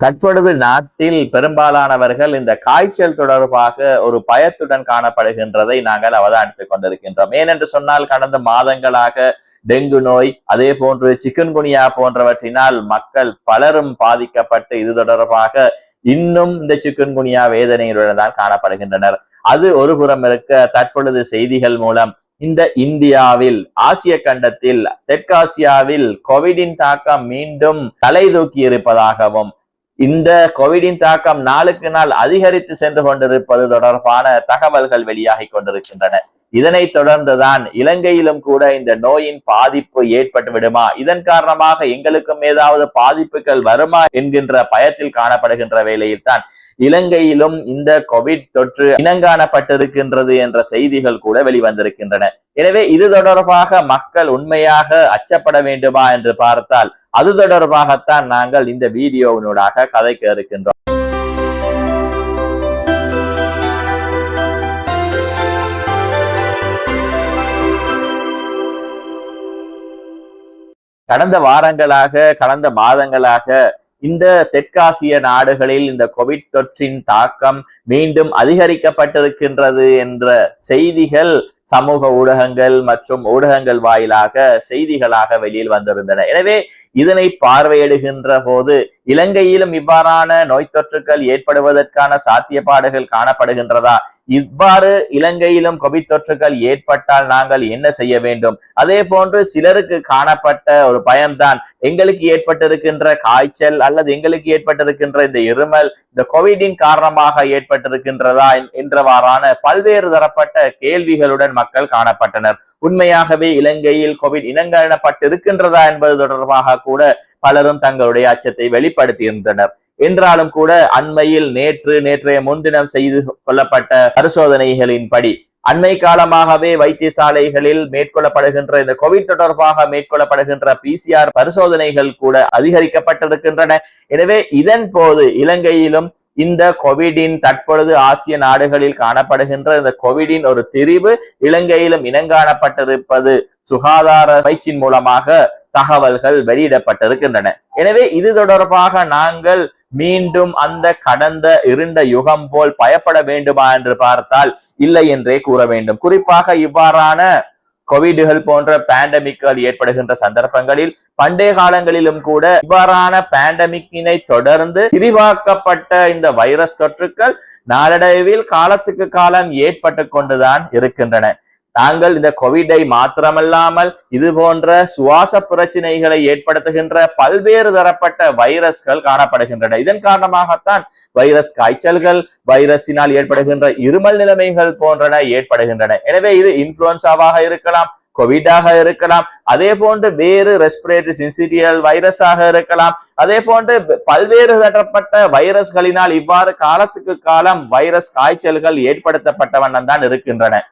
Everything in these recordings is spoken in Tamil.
தற்பொழுது நாட்டில் பெரும்பாலானவர்கள் இந்த காய்ச்சல் தொடர்பாக ஒரு பயத்துடன் காணப்படுகின்றதை நாங்கள் அவதானித்துக் கொண்டிருக்கின்றோம். ஏனென்று சொன்னால் கடந்த மாதங்களாக டெங்கு நோய் அதே போன்று சிக்கன்குனியா போன்றவற்றினால் மக்கள் பலரும் பாதிக்கப்பட்டு இது தொடர்பாக இன்னும் இந்த சிக்கன்குனியா வேதனையுடன் தான் காணப்படுகின்றனர். அது ஒரு புறம் இருக்க தற்பொழுது செய்திகள் மூலம் இந்த இந்தியாவில் ஆசிய கண்டத்தில் தெற்காசியாவில் கோவிடின் தாக்கம் மீண்டும் தலை தூக்கி இருப்பதாகவும் இந்த கோவிடின் தாக்கம் நாளுக்கு நாள் அதிகரித்து சென்று கொண்டிருப்பது தொடர்பான தகவல்கள் வெளியாகி கொண்டிருக்கின்றன. இதனைத் தொடர்ந்துதான் இலங்கையிலும் கூட இந்த நோயின் பாதிப்பு ஏற்பட்டு விடுமா? இதன் காரணமாக எங்களுக்கும் ஏதாவது பாதிப்புகள் வருமா என்கின்ற பயத்தில் காணப்படுகின்ற வேளையில் தான் இலங்கையிலும் இந்த கோவிட் தொற்று இனங்காணப்பட்டிருக்கின்றது என்ற செய்திகள் கூட வெளிவந்திருக்கின்றன. எனவே இது தொடர்பாக மக்கள் உண்மையாக அச்சப்பட வேண்டுமா என்று பார்த்தால் அது தொடர்பாகத்தான் நாங்கள் இந்த வீடியோவினூடாக கதைக்க இருக்கின்றோம் கடந்த வாரங்களாக கடந்த மாதங்களாக இந்த தெற்காசிய நாடுகளில் இந்த கோவிட் தொற்றின் தாக்கம் மீண்டும் அதிகரிக்கப்பட்டிருக்கின்றது என்ற செய்திகள் சமூக ஊடகங்கள் மற்றும் ஊடகங்கள் வாயிலாக செய்திகளாக வெளியில் வந்திருந்தன. எனவே இதனை பார்வையிடுகின்ற போது இலங்கையிலும் இவ்வாறான நோய் தொற்றுகள் ஏற்படுவதற்கான சாத்தியப்பாடுகள் காணப்படுகின்றதா? இவ்வாறு இலங்கையிலும் கோவிட் தொற்றுகள் ஏற்பட்டால் நாங்கள் என்ன செய்ய வேண்டும்? அதே போன்று சிலருக்கு காணப்பட்ட ஒரு பயம்தான் எங்களுக்கு ஏற்பட்டிருக்கின்ற காய்ச்சல் அல்லது எங்களுக்கு ஏற்பட்டிருக்கின்ற இந்த இருமல் இந்த கோவிடின் காரணமாக ஏற்பட்டிருக்கின்றதா என்றவாறான பல்வேறு தரப்பட்ட கேள்விகளுடன் மக்கள் காணப்பட்டனர். உண்மையாகவே இலங்கையில் கோவிட் இனங்காணப்பட்டிருக்கின்றதா என்பது தொடர்பாக கூட பலரும் தங்களுடைய அச்சத்தை வெளிப்படுத்தியிருந்தனர். என்றாலும் கூட அண்மையில் நேற்று நேற்றைய முன்தினம் செய்து கொள்ளப்பட்ட பரிசோதனைகளின்படி அண்மை காலமாகவே வைத்தியசாலைகளில் மேற்கொள்ளப்படுகின்ற இந்த கோவிட் தொடர்பாக மேற்கொள்ளப்படுகின்ற பிசிஆர் பரிசோதனைகள் கூட அதிகரிக்கப்பட்டிருக்கின்றன. எனவே இதன் போது இலங்கையிலும் இந்த கோவிடின் தற்பொழுது ஆசிய நாடுகளில் காணப்படுகின்ற இந்த கோவிடின் ஒரு திரிவு இலங்கையிலும் இனங்காணப்பட்டிருப்பது சுகாதார பயிற்சியின் மூலமாக தகவல்கள் வெளியிடப்பட்டிருக்கின்றன. எனவே இது தொடர்பாக நாங்கள் மீண்டும் அந்த கடந்த இருண்ட யுகம் போல் பயப்பட வேண்டுமா என்று பார்த்தால் இல்லை என்றே கூற வேண்டும். குறிப்பாக இவ்வாறான கோவிடுகள் போன்ற பேண்டமிக்கள் ஏற்படுகின்ற சந்தர்ப்பங்களில் பண்டைய காலங்களிலும் கூட இவ்வாறான பேண்டமிக்கினை தொடர்ந்து விரிவாக்கப்பட்ட இந்த வைரஸ் தொற்றுக்கள் நாளடைவில் காலத்துக்கு காலம் ஏற்பட்டு கொண்டுதான் இருக்கின்றன. நாங்கள் இந்த கோவிடை மாத்திரமல்லாமல் இது போன்ற சுவாச பிரச்சனைகளை ஏற்படுத்துகின்ற பல்வேறு தரப்பட்ட வைரஸ்கள் காணப்படுகின்றன. இதன் காரணமாகத்தான் வைரஸ் காய்ச்சல்கள் வைரஸினால் ஏற்படுகின்ற இருமல் நிலைமைகள் போன்றன ஏற்படுகின்றன. எனவே இது இன்ஃபுளுன்சாவாக இருக்கலாம் கோவிடாக இருக்கலாம் அதே போன்று வேறு ரெஸ்பிரேட்டரி சின்சிட்டியல் வைரஸாக இருக்கலாம் அதே போன்று பல்வேறு தரப்பட்ட வைரஸ்களினால் இவ்வாறு காலத்துக்கு காலம் வைரஸ் காய்ச்சல்கள் ஏற்படுத்தப்பட்ட வண்ணம் தான் இருக்கின்றன.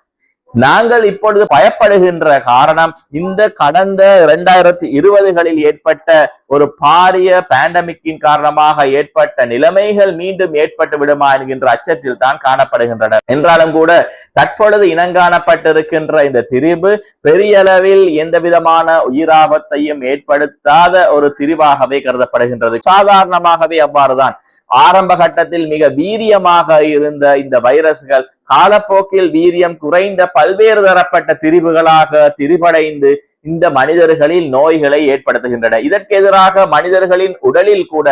நாங்கள் இப்பொழுது பயப்படுகின்ற காரணம் இந்த கடந்த இரண்டாயிரத்தி இருபதுகளில் ஏற்பட்ட ஒரு பாரிய பேண்டமிக்கின் காரணமாக ஏற்பட்ட நிலைமைகள் மீண்டும் ஏற்பட்டு விடுமா என்கின்ற அச்சத்தில் தான் காணப்படுகின்றன. என்றாலும் கூட தற்பொழுது இனங்காணப்பட்டிருக்கின்ற இந்த திரிபு பெரிய அளவில் எந்த விதமான உயிராபத்தையும் ஏற்படுத்தாத ஒரு திரிவாகவே கருதப்படுகின்றது. சாதாரணமாகவே அவ்வாறுதான். ஆரம்ப கட்டத்தில் மிக வீரியமாக இருந்த இந்த வைரஸ்கள் காலப்போக்கில் வீரியம் குறைந்த பல்வேறு தரப்பட்ட திரிவுகளாக திரிபடைந்து இந்த மனிதர்களில் நோய்களை ஏற்படுத்துகின்றன. இதற்கு எதிராக மனிதர்களின் உடலில் கூட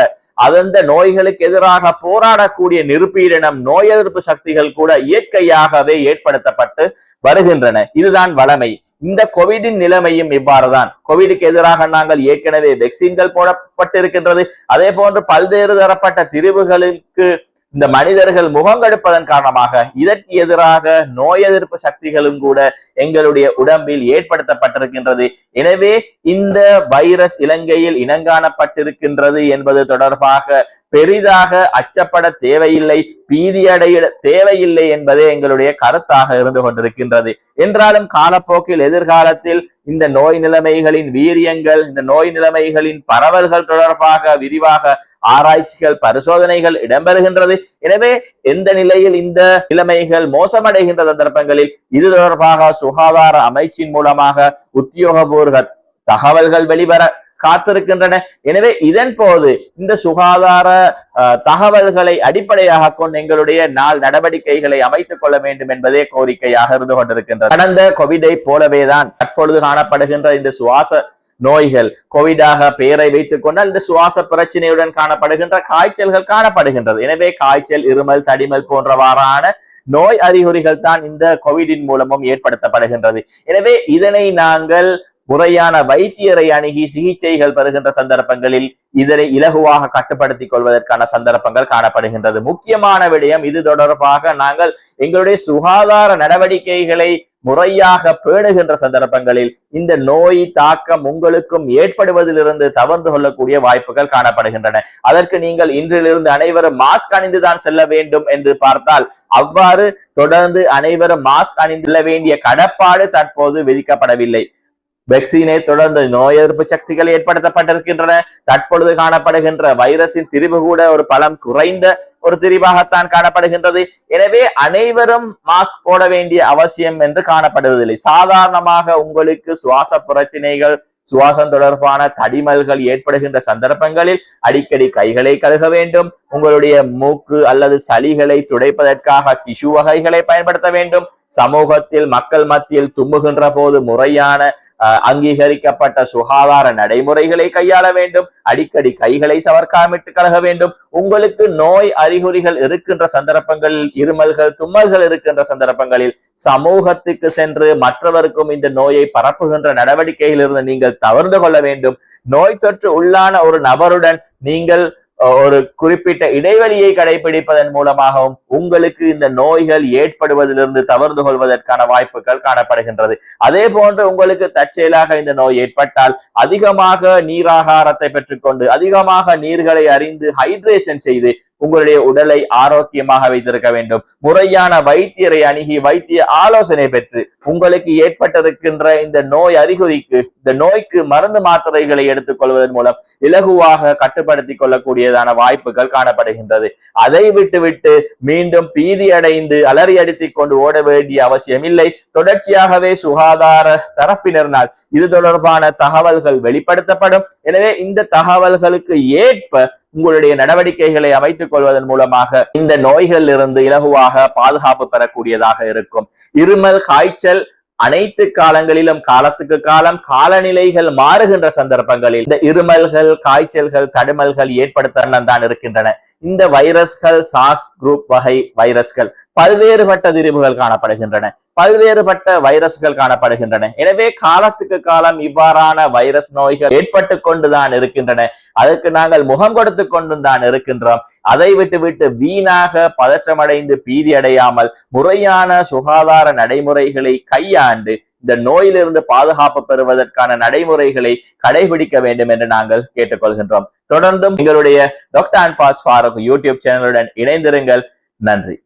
அதந்த நோய்களுக்கு எதிராக போராடக்கூடிய நிருப்பீரணம் நோய் எதிர்ப்பு சக்திகள் கூட இயற்கையாகவே ஏற்படுத்தப்பட்டு வருகின்றன. இதுதான் வளமை. இந்த கோவிடின் நிலைமையும் இவ்வாறுதான். கோவிடுக்கு எதிராக நாங்கள் ஏற்கனவே வெக்சின்கள் போடப்பட்டிருக்கின்றது. அதே போன்று பல்வேறு தரப்பட்ட திரிவுகளுக்கு இந்த மனிதர்கள் முகங்கெடுப்பதன் காரணமாக இதற்கு எதிராக நோய் எதிர்ப்பு சக்திகளும் கூட எங்களுடைய உடம்பில் ஏற்படுத்தப்பட்டிருக்கின்றது. எனவே இந்த வைரஸ் இலங்கையில் இனங்காணப்பட்டிருக்கின்றது என்பது தொடர்பாக பெரிதாக அச்சப்பட தேவையில்லை பீதியடைய தேவையில்லை என்பதே எங்களுடைய கருத்தாக இருந்து கொண்டிருக்கின்றது. என்றாலும் காலப்போக்கில் எதிர்காலத்தில் இந்த நோய் நிலைமைகளின் வீரியங்கள் இந்த நோய் நிலைமைகளின் பரவல்கள் தொடர்பாக விரிவாக ஆராய்ச்சிகள் பரிசோதனைகள் இடம்பெறுகின்றது. எனவே எந்த நிலையில் இந்த நிலைமைகள் மோசமடைகின்ற சந்தர்ப்பங்களில் இது தொடர்பாக சுகாதார அமைச்சின் மூலமாக உத்தியோகபூர்வ தகவல்கள் வெளிவர காத்திருக்கின்றன. எனவே இதன் போது இந்த சுகாதார தகவல்களை அடிப்படையாக கொண்டு எங்களுடைய நாள் நடவடிக்கைகளை அமைத்துக் கொள்ள வேண்டும் என்பதே கோரிக்கையாக இருந்து கொண்டிருக்கின்றது. கடந்த கோவிடை போலவேதான் தற்பொழுது காணப்படுகின்ற இந்த சுவாச நோய்கள் கோவிடாக பெயரை வைத்துக் கொண்டால் இந்த சுவாச பிரச்சனையுடன் காணப்படுகின்ற காய்ச்சல்கள் காணப்படுகின்றது. எனவே காய்ச்சல் இருமல் தடிமல் போன்றவாறான நோய் அறிகுறிகள் தான் இந்த கோவிடின் மூலமும் ஏற்படுத்தப்படுகின்றது. எனவே இதனை நாங்கள் முறையான வைத்தியரை அணுகி சிகிச்சைகள் பெறுகின்ற சந்தர்ப்பங்களில் இதனை இலகுவாக கட்டுப்படுத்திக் கொள்வதற்கான சந்தர்ப்பங்கள் காணப்படுகின்றது. முக்கியமான விடயம் இது தொடர்பாக நாங்கள் எங்களுடைய சுகாதார நடவடிக்கைகளை முறையாக பேணுகின்ற சந்தர்ப்பங்களில் இந்த நோய் தாக்கம் உங்களுக்கும் ஏற்படுவதிலிருந்து தவிர்த்து கொள்ளக்கூடிய வாய்ப்புகள் காணப்படுகின்றன. அதற்கு நீங்கள் இன்றிலிருந்து அனைவரும் மாஸ்க் அணிந்துதான் செல்ல வேண்டும் என்று பார்த்தால் அவ்வாறு தொடர்ந்து அனைவரும் மாஸ்க் அணிந்து செல்ல வேண்டிய கடப்பாடு தற்போது விதிக்கப்படவில்லை. வெக்சினை தொடர்ந்து நோய் எதிர்ப்பு சக்திகள் ஏற்படுத்தப்பட்டிருக்கின்றன. தற்பொழுது காணப்படுகின்ற வைரஸின் திரிவு கூட ஒரு பலம் குறைந்த ஒரு திரிவாகத்தான் காணப்படுகின்றது. எனவே அனைவரும் மாஸ்க் போட வேண்டிய அவசியம் என்று காணப்படுவதில்லை. சாதாரணமாக உங்களுக்கு சுவாச பிரச்சனைகள் சுவாசம் தொடர்பான தடிமல்கள் ஏற்படுகின்ற சந்தர்ப்பங்களில் அடிக்கடி கைகளை கழுக வேண்டும். உங்களுடைய மூக்கு அல்லது சளிகளை துடைப்பதற்காக டிஷு வகைகளை பயன்படுத்த வேண்டும். சமூகத்தில் மக்கள் மத்தியில் தும்முகின்ற போது முறையான அங்கீகரிக்கப்பட்ட சுகாதார நடைமுறைகளை கையாள வேண்டும். அடிக்கடி கைகளை சவர்க்காமிட்டு கழக வேண்டும். உங்களுக்கு நோய் அறிகுறிகள் இருக்கின்ற சந்தர்ப்பங்களில் இருமல்கள் தும்மல்கள் இருக்கின்ற சந்தர்ப்பங்களில் சமூகத்துக்கு சென்று மற்றவருக்கும் இந்த நோயை பரப்புகின்ற நடவடிக்கையிலிருந்து நீங்கள் தவிர்த்து கொள்ள வேண்டும். நோய் தொற்று உள்ளான ஒரு நபருடன் நீங்கள் ஒரு குறிப்பிட்ட இடைவெளியை கடைபிடிப்பதன் மூலமாகவும் உங்களுக்கு இந்த நோய்கள் ஏற்படுவதிலிருந்து தவிர்த்து கொள்வதற்கான வாய்ப்புகள் காணப்படுகின்றது. அதே போன்று உங்களுக்கு தற்செயலாக இந்த நோய் ஏற்பட்டால் அதிகமாக நீராகாரத்தை பெற்றுக்கொண்டு அதிகமாக நீர்களை அறிந்து ஹைட்ரேஷன் செய்து உங்களுடைய உடலை ஆரோக்கியமாக வைத்திருக்க வேண்டும். முறையான வைத்தியரை அணுகி வைத்திய ஆலோசனை பெற்று உங்களுக்கு ஏற்பட்டிருக்கின்ற இந்த நோய் அறிகுறிக்கு இந்த நோய்க்கு மருந்து மாத்திரைகளை எடுத்துக் கொள்வதன் மூலம் இலகுவாக கட்டுப்படுத்திக் கொள்ளக்கூடியதான வாய்ப்புகள் காணப்படுகின்றது. அதை விட்டுவிட்டு மீண்டும் பீதி அடைந்து அலறி அடித்துக் கொண்டு ஓட வேண்டிய அவசியம் இல்லை தொடர்ச்சியாகவே சுகாதார தரப்பினர்னால் இது தொடர்பான தகவல்கள் வெளிப்படுத்தப்படும். எனவே இந்த தகவல்களுக்கு ஏற்ப உங்களுடைய நடவடிக்கைகளை அமைத்துக் கொள்வதன் மூலமாக இந்த நோய்களில் இருந்து இலகுவாக பாதுகாப்பு பெறக்கூடியதாக இருக்கும். இருமல் காய்ச்சல் அனைத்து காலங்களிலும் காலத்துக்கு காலம் காலநிலைகள் மாறுகின்ற சந்தர்ப்பங்களில் இந்த இருமல்கள் காய்ச்சல்கள் தடுமல்கள் ஏற்படுத்த தான் இருக்கின்றன. இந்த வைரஸ்கள் சாஸ் குரூப் வகை வைரஸ்கள் பல்வேறுபட்ட திரிவுகள் காணப்படுகின்றன. பல்வேறுபட்ட வைரஸ்கள் காணப்படுகின்றன. எனவே காலத்துக்கு காலம் இவ்வாறான வைரஸ் நோய்கள் ஏற்பட்டு கொண்டுதான் இருக்கின்றன. அதற்கு நாங்கள் முகம் கொடுத்து கொண்டும் தான் இருக்கின்றோம். அதை விட்டு விட்டு வீணாக பதற்றமடைந்து பீதி அடையாமல் முறையான சுகாதார நடைமுறைகளை கையாண்டு இந்த நோயிலிருந்து பாதுகாப்பு பெறுவதற்கான நடைமுறைகளை கடைபிடிக்க வேண்டும் என்று நாங்கள் கேட்டுக்கொள்கின்றோம். தொடர்ந்தும் எங்களுடைய டாக்டர் அன்பாஸ் ஃபாரூக் யூடியூப் சேனலுடன் இணைந்திருங்கள். நன்றி.